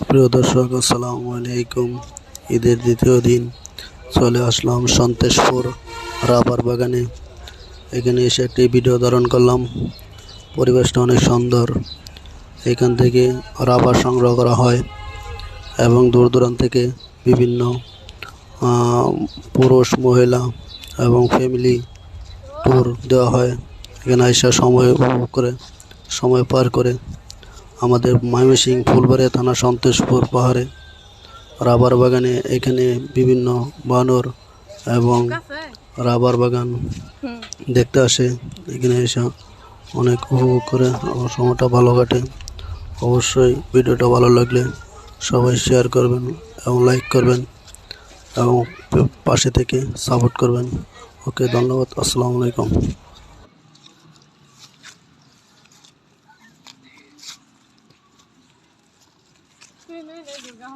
প্রিয় দর্শক, আসসালামু আলাইকুম। ঈদের দ্বিতীয় দিন, চলে আসলাম সন্তেশপুর রাবার বাগানে। এখানে এসে একটি ভিডিও ধারণ করলাম। পরিবেশটা অনেক সুন্দর। এখান থেকে রাবার সংগ্রহ করা হয় এবং দূর দূরান্ত থেকে বিভিন্ন পুরুষ, মহিলা এবং ফ্যামিলি ট্যুর দেওয়া হয়। এখানে এসে সময় উপভোগ করে, সময় পার করে আমাদের ময়মনসিং ফুলবাড়িয়া থানা সন্তোষপুর পাহাড়ে, রাবার বাগানে এখানে বিভিন্ন বানর এবং রাবার বাগান দেখতে আসে। এখানে এসে অনেক উপভোগ করে আমার সময়টা ভালো কাটে। অবশ্যই ভিডিওটা ভালো লাগলে সবাই শেয়ার করবেন এবং লাইক করবেন এবং পাশে থেকে সাপোর্ট করবেন। ওকে ধন্যবাদ, আসসালামু আলাইকুম। ไม่就ด้ดูหน้